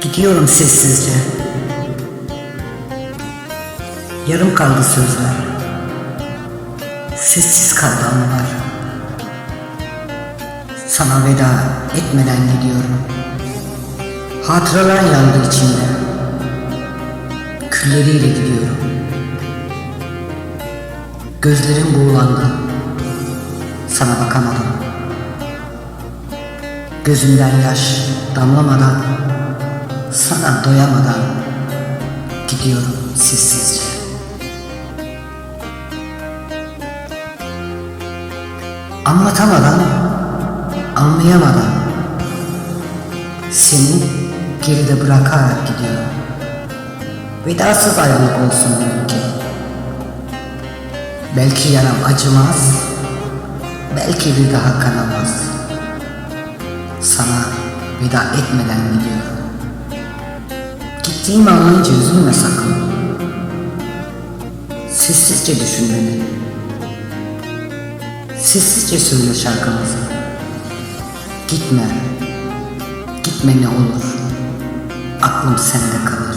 Gidiyorum sessizce. Yarım kaldı sözler. Sessiz kaldı anılar. Sana veda etmeden gidiyorum. Hatıralar yandı içimde. Külleriyle gidiyorum. Gözlerim buğulandı. Sana bakamadım. Gözümden yaş damlamadan, sana doyamadan gidiyorum sessizce. Anlatamadan, anlayamadan seni geride bırakarak gidiyorum. Vedasız ayrılık olsun benimki. Belki yaram acımaz, belki bir daha kanamaz. Sana veda etmeden gidiyorum. Gittiğimi anlayınca üzülme sakın. Sessizce düşün. Sessizce söyle şarkımızı. Gitme, gitme ne olur. Aklım sende kalır.